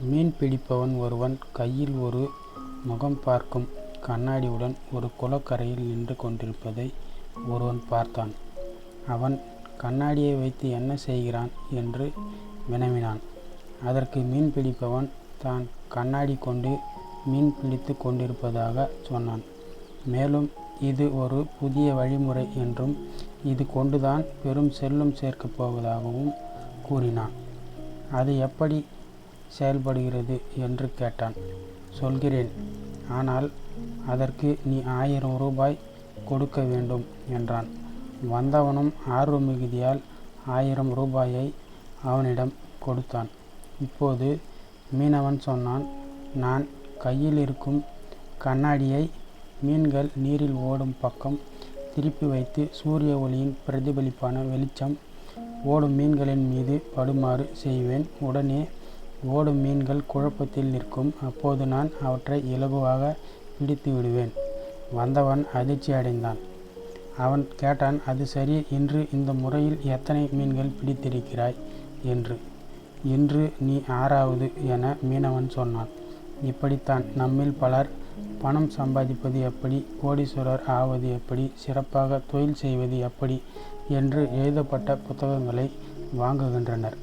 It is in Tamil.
மீன் பிடிப்பவன் ஒருவன் கையில் ஒரு முகம் பார்க்கும் கண்ணாடியுடன் ஒரு குளக்கரையில் நின்று கொண்டிருப்பதை ஒருவன் பார்த்தான். அவன் கண்ணாடியை வைத்து என்ன செய்கிறான்? என்று வினவினான். அதற்கு மீன் பிடிப்பவன் தான் கண்ணாடி கொண்டு மீன் பிடித்துக் கொண்டிருப்பதாகச் சொன்னான். மேலும் இது ஒரு புதிய வழிமுறை என்றும் இது கொண்டுதான் பெரும் செல்லும் சேர்க்கப் போவதாகவும் கூறினான். அது எப்படி செயல்படுகிறது? என்று கேட்டான். சொல்கிறேன். ஆனால் அதற்கு நீ ஆயிரம் ரூபாய் கொடுக்க வேண்டும் என்றான். வந்தவனும் ஆர்வ மிகுதியால் ஆயிரம் ரூபாயை அவனிடம் கொடுத்தான். இப்போது மீனவன் சொன்னான் நான் கையில் இருக்கும் கண்ணாடியை மீன்கள் நீரில் ஓடும் பக்கம் திருப்பி வைத்து சூரிய ஒளியின் பிரதிபலிப்பான வெளிச்சம் ஓடும் மீன்களின் மீது படுமாறு செய்வேன். உடனே ஓடும் மீன்கள் குழப்பத்தில் நிற்கும். அப்போது நான் அவற்றை இலகுவாக பிடித்து விடுவேன். வந்தவன் அதிர்ச்சி அடைந்தான். அவன் கேட்டான் அது சரி இன்று இந்த முறையில் எத்தனை மீன்கள் பிடித்திருக்கிறாய்? என்று. இன்று நீ ஆறாவது என மீனவன் சொன்னான். இப்படித்தான் நம்மில் பலர் பணம் சம்பாதிப்பது எப்படி? கோடீஸ்வரர் ஆவது எப்படி? சிறப்பாக தொழில் செய்வது எப்படி? என்று எழுதப்பட்ட புத்தகங்களை வாங்குகின்றனர்.